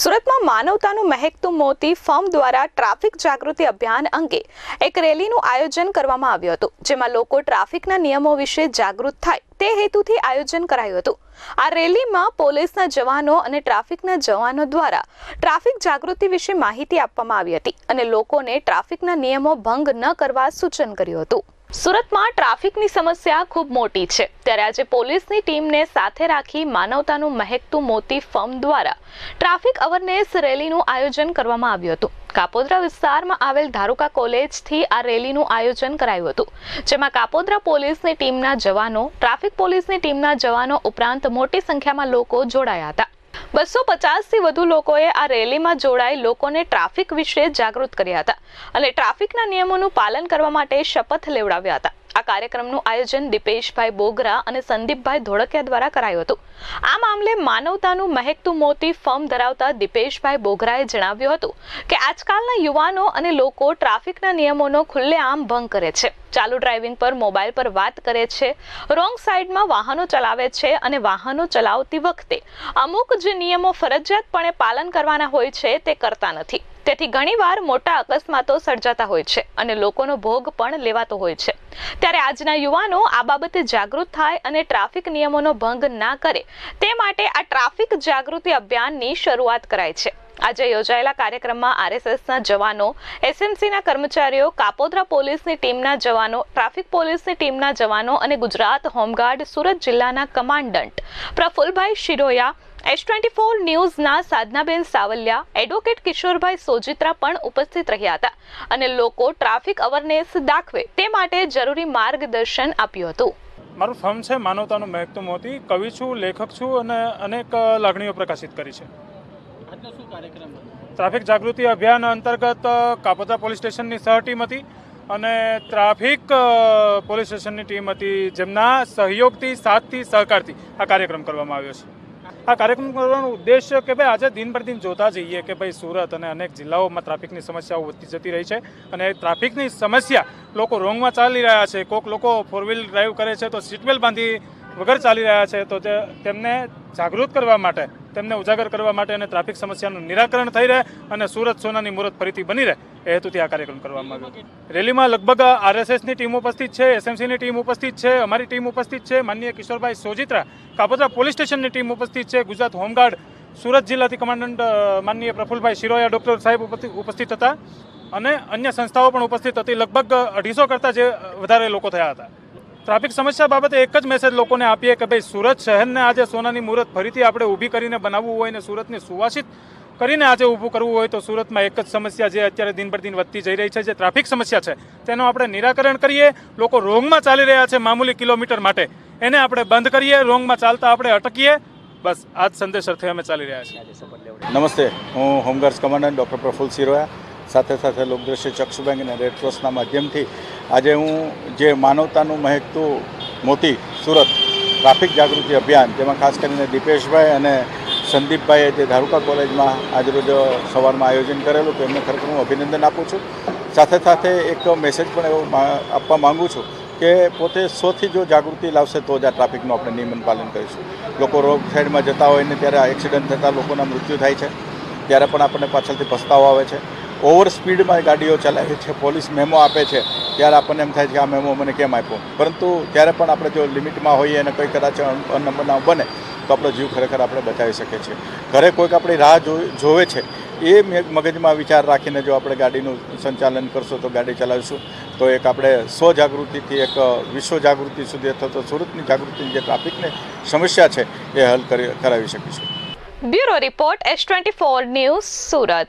સુરતમાં માનવતાનું મહેકતું મોતી ફર્મ દ્વારા ટ્રાફિક જાગૃતિ અભિયાન અંગે એક રેલીનું આયોજન કરવામાં આવ્યું હતું, જેમાં લોકો ટ્રાફિકના નિયમો વિશે જાગૃત થાય તે હેતુથી આયોજન કરાયું હતું. આ રેલીમાં પોલીસના જવાનો અને ટ્રાફિકના જવાનો દ્વારા ટ્રાફિક જાગૃતિ વિશે માહિતી આપવામાં આવી હતી અને લોકોને ટ્રાફિકના નિયમો ભંગ ન કરવા સૂચન કર્યું હતું. સુરતમાં ટ્રાફિકની સમસ્યા ખૂબ મોટી છે. ત્યારે આજે પોલીસની ટીમને સાથે રાખી માનવતાનું મહેકતું મોતી ફર્મ દ્વારા ટ્રાફિક અવેરનેસ રેલીનું આયોજન કરવામાં આવ્યું હતું. કાપોદ્રા વિસ્તારમાં આવેલ ધારુકા કોલેજથી આ રેલીનું આયોજન કરાયું હતું, જેમાં કાપોદ્રા પોલીસની ટીમના જવાનો, ટ્રાફિક પોલીસની ટીમના જવાનો ઉપરાંત મોટી સંખ્યામાં લોકો જોડાયા હતા. બસો પચાસથી વધુ લોકોએ આ રેલીમાં જોડાઈ લોકોને ટ્રાફિક વિશે જાગૃત કર્યા હતા અને ટ્રાફિકના નિયમોનું પાલન કરવા માટે શપથ લેવડાવ્યા હતા. આ કાર્યક્રમનું આયોજન દીપેશભાઈ બોગરા અને સંદીપભાઈ ધોળકિયા દ્વારા કરાયું હતું. આ મામલે માનવતાનું મહેકતું મોતી ફર્મ ધરાવતા દીપેશભાઈ બોગરાએ જણાવ્યું હતું કે આજકાલના યુવાનો અને લોકો ટ્રાફિકના નિયમોનો ખુલ્લેઆમ ભંગ કરે છે. ચાલુ ડ્રાઇવિંગ પર મોબાઈલ પર વાત કરે છે, રોંગ સાઈડમાં વાહનો ચલાવે છે અને વાહનો ચલાવતી વખતે અમુક જે નિયમો ફરજિયાતપણે પાલન કરવાના હોય છે તે કરતા નથી. તેથી ઘણીવાર મોટા અકસ્માતો સર્જાતા હોય છે અને લોકોનો ભોગ પણ લેવાતો હોય છે. ત્યારે આજના યુવાનો આ બાબતે જાગૃત થાય અને ટ્રાફિક નિયમોનો ભંગ ના કરે તે માટે આ ટ્રાફિક જાગૃતિ અભિયાનની શરૂઆત કરાઈ છે. આજે યોજાયેલા કાર્યક્રમમાં આરએસએસના જવાનો, એસએમસીના કર્મચારીઓ, કાપોદ્રા પોલીસની ટીમના જવાનો, ટ્રાફિક પોલીસની ટીમના જવાનો અને ગુજરાત હોમગાર્ડ સુરત જિલ્લાના commandant Prafulbhai Shiroya S twenty four ન્યૂઝના Sadhanaben Savaliya advocate Kishorbhai Sojitra પણ ઉપસ્થિત રહ્યા હતા અને લોકો ટ્રાફિક અવેરનેસ દાખવે તે માટે જરૂરી માર્ગદર્શન આપ્યું હતું. મારું ફર્મ છે માનવતાનું મહેકતું મોતી. કવિ છું લેખક છું અને અનેક લાગણીઓ પ્રકાશિત કરી છે. આજનો શું કાર્યક્રમ ટ્રાફિક જાગૃતિ અભિયાન અંતર્ગત અ, પોલીસ સ્ટેશનની સહ ટીમ હતી અને ટ્રાફિક પોલીસ સ્ટેશનની ટીમ હતી જેમના સહયોગથી સાથથી સહકારથી આ કાર્યક્રમ કરવામાં આવ્યો છે. આ કાર્યક્રમ કરવાનો ઉદ્દેશ્ય કે ભાઈ આજે દિન પર દિન જોતા જઈએ કે ભાઈ સુરત અને અનેક જિલ્લાઓમાં ટ્રાફિકની સમસ્યાઓ વધતી જતી રહી છે અને ટ્રાફિકની સમસ્યા લોકો રોંગમાં ચાલી રહ્યા છે. કોક લોકો ફોર વ્હીલ ડ્રાઈવ કરે છે તો સીટ બેલ્ટ બાંધી વગર ચાલી રહ્યા છે. તે તેમને જાગૃત કરવા માટે તેમને ઉજાગર કરવા માટે અને ટ્રાફિક સમસ્યાનું નિરાકરણ થઈ રહે અને સુરત સોનાની મુહૂર્ત ફરીથી બની રહે એ હેતુથી આ કાર્યક્રમ કરવામાં આવ્યો. રેલીમાં લગભગ આરએસએસની ટીમ ઉપસ્થિત છે, એસએમસીની ટીમ ઉપસ્થિત છે, અમારી ટીમ ઉપસ્થિત છે, માનનીય કિશોરભાઈ સોજિત્રા, કાપોદ્રા પોલીસ સ્ટેશનની ટીમ ઉપસ્થિત છે, ગુજરાત હોમગાર્ડ, સુરત જિલ્લાથી કમાન્ડન્ટ માનનીય પ્રફુલભાઈ શિરોયા, ડૉક્ટર સાહેબ ઉપસ્થિત હતા અને અન્ય સંસ્થાઓ પણ ઉપસ્થિત હતી. લગભગ અઢીસો કરતાં જે વધારે લોકો થયા હતા. ટ્રાફિક સમસ્યા બાબતે એક જ મેસેજ લોકોને આપીએ કે ભાઈ, સુરત શહેરને આજે સોનાની મુહૂર્ત ફરીથી આપણે ઊભી કરીને બનાવવું હોય ને સુરતને સુવાસિત કરીને આજે ઊભું કરવું હોય તો સુરતમાં એક જ સમસ્યા જે અત્યારે દિન પર દિન વધતી જઈ રહી છે, જે ટ્રાફિક સમસ્યા છે, તેનું આપણે નિરાકરણ કરીએ. લોકો રોંગમાં ચાલી રહ્યા છે મામૂલી કિલોમીટર માટે. એને આપણે બંધ કરીએ, રોંગમાં ચાલતા આપણે અટકીએ. બસ, આ જ સંદેશ અર્થે અમે ચાલી રહ્યા છીએ. નમસ્તે, હું home guards commandant doctor Praful Siroya. સાથે સાથે લોકદ્રશ્ય ચક્ષુ બેંક અને રેડક્રોસના માધ્યમથી આજે હું જે માનવતાનું મહેકતું મોતી સુરત ટ્રાફિક જાગૃતિ અભિયાન, જેમાં ખાસ કરીને દીપેશભાઈ અને સંદીપભાઈએ જે ધારુકા કોલેજમાં આજરોજ સવારમાં આયોજન કરેલું, તો એમને ખરેખર હું અભિનંદન આપું છું. સાથે સાથે એક મેસેજ પણ એવો આપવા માગું છું કે પોતે સોથી જો જાગૃતિ લાવશે તો જ આ ટ્રાફિકનું આપણે નિયમન પાલન કરીશું. લોકો રોડ સાઈડમાં જતા હોય ને ત્યારે એક્સિડન્ટ થતાં લોકોના મૃત્યુ થાય છે. ત્યારે પણ આપણને પાછળથી પસ્તાવો આવે છે. ઓવર સ્પીડમાં ગાડીઓ ચલાવે છે, પોલીસ મેમો આપે છે, ત્યારે આપણને એમ થાય છે કે આ મેમો મને કેમ આપ્યો? પરંતુ ત્યારે પણ આપણે જો લિમિટમાં હોઈએ અને કોઈ કદાચ અન- અનબનાવ બને, તો આપણો જીવ ખરેખર આપણે બચાવી શકીએ છીએ ઘરે કોઈક આપણી રાહ જોવે છે, એ મગજમાં વિચાર રાખીને જો આપણે ગાડીનું સંચાલન કરશું, તો ગાડી ચલાવીશું. તો એક આપણે સ્વજાગૃતિથી એક વિશ્વ જાગૃતિ સુધી અથવા તો સુરતની જાગૃતિની જે ટ્રાફિકની સમસ્યા છે, એ હલ કરી, કરાવી શકીશું. Bureau report S twenty four news Surat.